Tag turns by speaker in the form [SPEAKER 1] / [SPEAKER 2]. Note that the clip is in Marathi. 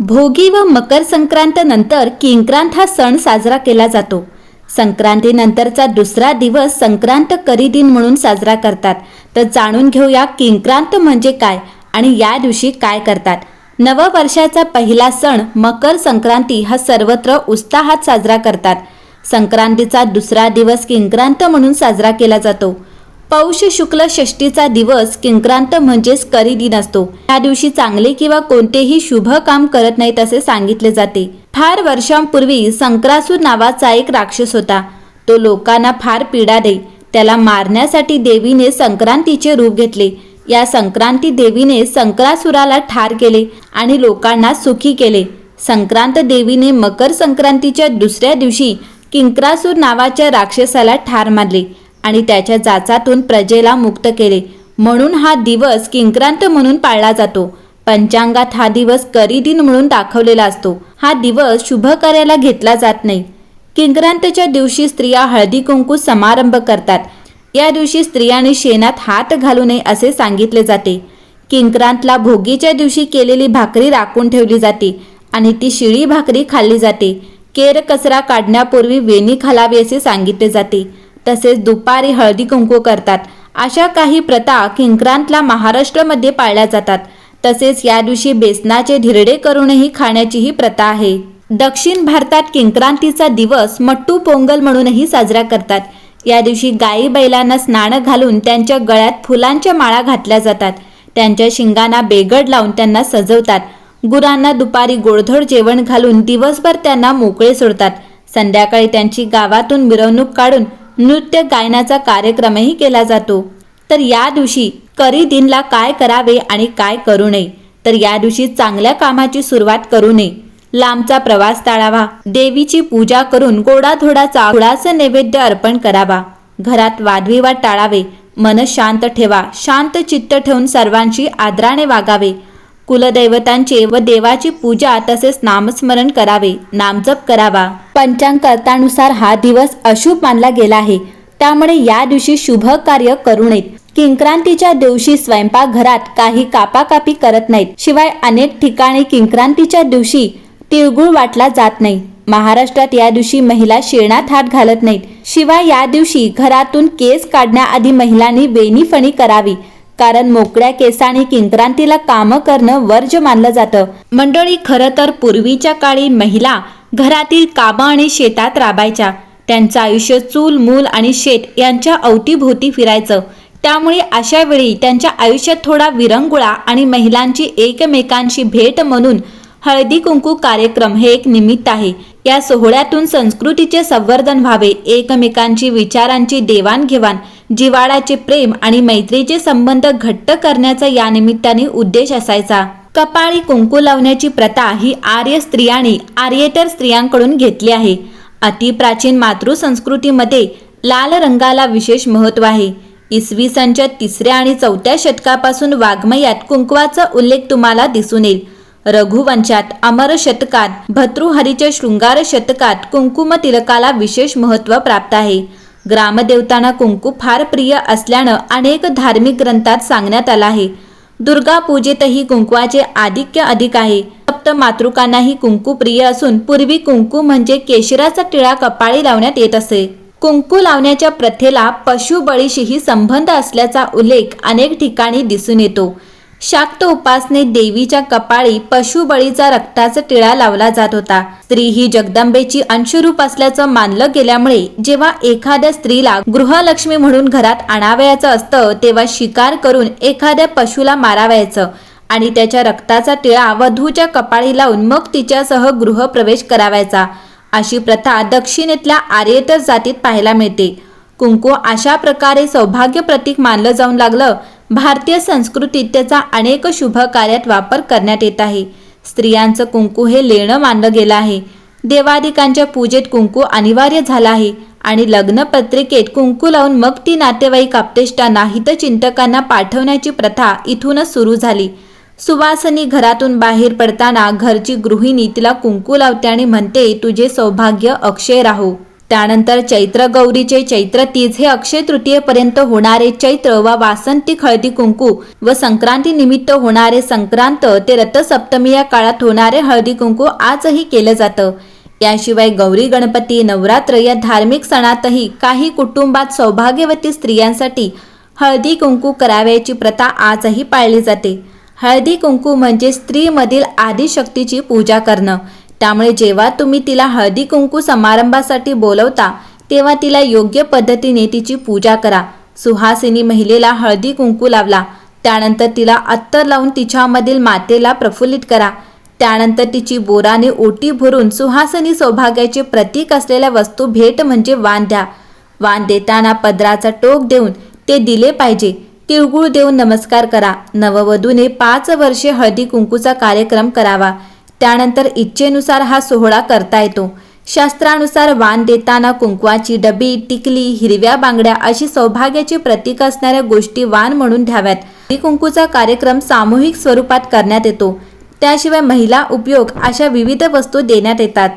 [SPEAKER 1] भोगी व मकर संक्रांत नंतर किंक्रांत हा सण साजरा केला जातो. संक्रांतीनंतरचा दुसरा दिवस संक्रांत करी दिन म्हणून साजरा करतात. तर जाणून घेऊया किंक्रांत म्हणजे काय आणि या दिवशी काय करतात. नववर्षाचा पहिला सण मकर संक्रांती हा सर्वत्र उत्साहात साजरा करतात. संक्रांतीचा दुसरा दिवस किंक्रांत म्हणून साजरा केला जातो. पौष शुक्ल षष्टीचा दिवस किंक्रांत म्हणजेच करी दिन असतो. या दिवशी चांगले किंवा कोणतेही शुभ काम करत नाहीत असे सांगितले जाते. फार वर्षांपूर्वी संक्रासूर नावाचा एक राक्षस होता. तो लोकांना फार पीडा दे. त्याला मारण्यासाठी देवीने संक्रांतीचे रूप घेतले. या संक्रांती देवीने संक्रासुराला ठार केले आणि लोकांना सुखी केले. संक्रांत देवीने मकर संक्रांतीच्या दुसऱ्या दिवशी किंक्रासूर नावाच्या राक्षसाला ठार मारले. आणि त्याच्या जाचातून प्रजेला मुक्त केले. म्हणून हा दिवस किंक्रांत म्हणून पाळला जातो. पंचांगात हा दिवस करी दिन म्हणून दाखवलेला असतो. हा दिवस शुभ कार्याला घेतला जात नाही. किंक्रांतच्या दिवशी स्त्रिया हळदी कुंकू समारंभ करतात. या दिवशी स्त्रियांनी शेणात हात घालू नये असे सांगितले जाते. किंक्रांतला भोगीच्या दिवशी केलेली भाकरी राखून ठेवली जाते आणि ती शिळी भाकरी खाल्ली जाते. केर कचरा काढण्यापूर्वी वेणी खालावी असे सांगितले जाते. तसेच दुपारी हळदी कुंकू करतात. अशा काही प्रथा किंक्रांतला महाराष्ट्रामध्ये पाळल्या जातात. तसेच या दिवशी बेसनाचे धिरडे करूनही खाण्याचीही प्रथा आहे. दक्षिण भारतात किंक्रांतीचा दिवस मट्टू पोंगल म्हणूनही साजरा करतात. या दिवशी गायी बैलांना स्नान घालून त्यांच्या गळ्यात फुलांच्या माळा घातल्या जातात. त्यांच्या शिंगांना बेगड लावून त्यांना सजवतात. गुरांना दुपारी गोडधोड जेवण घालून दिवसभर त्यांना मोकळे सोडतात. संध्याकाळी त्यांची गावातून मिरवणूक काढून नृत्य गायनाचा कार्यक्रमही केला जातो. तर या दिवशी करी दिनला काय करावे आणि काय करू नये? तर या दिवशी चांगल्या कामाची सुरुवात करू नये. लांबचा प्रवास टाळावा. देवीची पूजा करून गोडाधोडाचा थोडासा नैवेद्य अर्पण करावा. घरात वादविवाद टाळावे. मन शांत ठेवा. शांत चित्त ठेवून सर्वांशी आदराने वागावे. कुलदैवतांचे व देवाची पूजा तसेच नामस्मरण करावे नामजप करावा. पंचांगकर्तानुसार हा दिवस अशुभ मानला गेला आहे. त्यामुळे या दिवशी शुभ कार्य करू नयेत. किंक्रांतीच्या दिवशी स्वयंपाक घरात काही कापाकापी करत नाहीत. शिवाय अनेक ठिकाणी किंक्रांतीच्या दिवशी तिळगुळ वाटला जात नाही. महाराष्ट्रात या दिवशी महिला शेणात हात घालत नाहीत. शिवाय या दिवशी घरातून केस काढण्याआधी महिलांनी वेणीफणी करावी. कारण मोकळ्या केसाने किंक्रांतीला कामं करणं वर्ज मानलं जातं. मंडळी खरं तर पूर्वीच्या काळी महिला घरातील कामं आणि शेतात राबायच्या. त्यांचं आयुष्य चूल मूल आणि शेत यांच्या अवतीभोवती फिरायचं. त्यामुळे अशा वेळी त्यांच्या आयुष्यात थोडा विरंगुळा आणि महिलांची एकमेकांशी भेट म्हणून हळदी कुंकू कार्यक्रम हे एक निमित्त आहे. या सोहळ्यातून संस्कृतीचे संवर्धन व्हावे एकमेकांची विचारांची देवाणघेवाण जिवाळाचे प्रेम आणि मैत्रीचे संबंध घट्ट करण्याचा या निमित्ताने उद्देश असायचा. कपाळी कुंकू लावण्याची प्रथा ही आर्य स्त्रियांनी आर्येतर स्त्रियांकडून घेतली आहे. अतिप्राचीन मातृसंस्कृतीमध्ये लाल रंगाला विशेष महत्त्व आहे. इसवी सनच्या तिसऱ्या आणि चौथ्या शतकापासून वाङ्मयात कुंकवाचा उल्लेख तुम्हाला दिसून येईल. रघुवंशात अमर शतकात भतृहरीच्या शृंगार शतकात कुंकुम तिलकाला विशेष महत्त्व प्राप्त आहे. ग्रामदेवतांना कुंकू फार प्रिय असल्यानं अनेक धार्मिक ग्रंथात सांगण्यात आलं आहे. दुर्गा पूजेतही कुंकवाचे आधिक्य अधिक आहे. सप्त मातृकांनाही कुंकू प्रिय असून पूर्वी कुंकू म्हणजे केशराचा टिळा कपाळी लावण्यात येत असे. कुंकू लावण्याच्या प्रथेला पशुबळीशीही संबंध असल्याचा उल्लेख अनेक ठिकाणी दिसून येतो. शाक्त उपासने देवीच्या कपाळी पशुबळीचा रक्ताचा टिळा लावला जात होता. स्त्री ही जगदंबेची अंशरूप असल्याचं मानलं गेल्यामुळे जेव्हा एखाद्या स्त्रीला गृहलक्ष्मी म्हणून घरात आणावयाचं असतं तेव्हा शिकार करून एखाद्या पशुला मारावयाचं आणि त्याच्या रक्ताचा टिळा वधूच्या कपाळी लावून मग तिच्यासह गृहप्रवेश करावायचा. अशी प्रथा दक्षिणेतल्या आर्येतर जातीत पाहायला मिळते. कुंकू अशा प्रकारे सौभाग्य प्रतीक मानलं जाऊन लागलं भारतीय संस्कृतीत त्याचा अनेक शुभ कार्यात वापर करण्यात येत आहे. स्त्रियांचं कुंकू हे लेणं मानलं गेलं आहे. देवादिकांच्या पूजेत कुंकू अनिवार्य झाला आहे आणि लग्नपत्रिकेत कुंकू लावून मग ती नातेवाईक आपतेष्टांना हितचिंतकांना पाठवण्याची प्रथा इथूनच सुरू झाली. सुवासनी घरातून बाहेर पडताना घरची गृहिणी तिला कुंकू लावते आणि म्हणते तुझे सौभाग्य अक्षय राहो. त्यानंतर चैत्र गौरीचे चैत्र तीज हे अक्षय तृतीयेपर्यंत होणारे चैत्र वा वासंती हळदी कुंकू व संक्रांती निमित्त होणारे संक्रांत ते रथसप्तमी या काळात होणारे हळदी कुंकू आजही केलं जातं. याशिवाय गौरी गणपती नवरात्र या धार्मिक सणातही काही कुटुंबात सौभाग्यवती स्त्रियांसाठी हळदी कुंकू करावयाची प्रथा आजही पाळली जाते. हळदी कुंकू म्हणजे स्त्रीमधील आदिशक्तीची पूजा करणं. त्यामुळे जेव्हा तुम्ही तिला हळदी कुंकू समारंभासाठी बोलवता तेव्हा तिला योग्य पद्धतीने तिची पूजा करा. सुहासिनी महिलेला हळदी कुंकू लावला. त्यानंतर तिला अत्तर लावून तिच्यामधील मातेला प्रफुल्लित करा. त्यानंतर तिची बोराने ओटी भरून सुहासिनी सौभाग्याचे प्रतीक असलेल्या वस्तू भेट म्हणजे वाण द्या. वाण देताना पदराचा टोक देऊन ते दिले पाहिजे. तिळगुळ देऊन नमस्कार करा. नववधूने पाच वर्षे हळदी कुंकूचा कार्यक्रम करावा. त्यानंतर इच्छेनुसार हा सोहळा करता येतो. शास्त्रानुसार वाण देताना कुंकवाची डबी टिकली हिरव्या बांगड्या अशी सौभाग्याची प्रतीक असणाऱ्या गोष्टी वाण म्हणून द्याव्यात कुंकूचा कार्यक्रम सामूहिक स्वरूपात करण्यात येतो. त्याशिवाय महिला उपयोग अशा विविध वस्तू देण्यात येतात.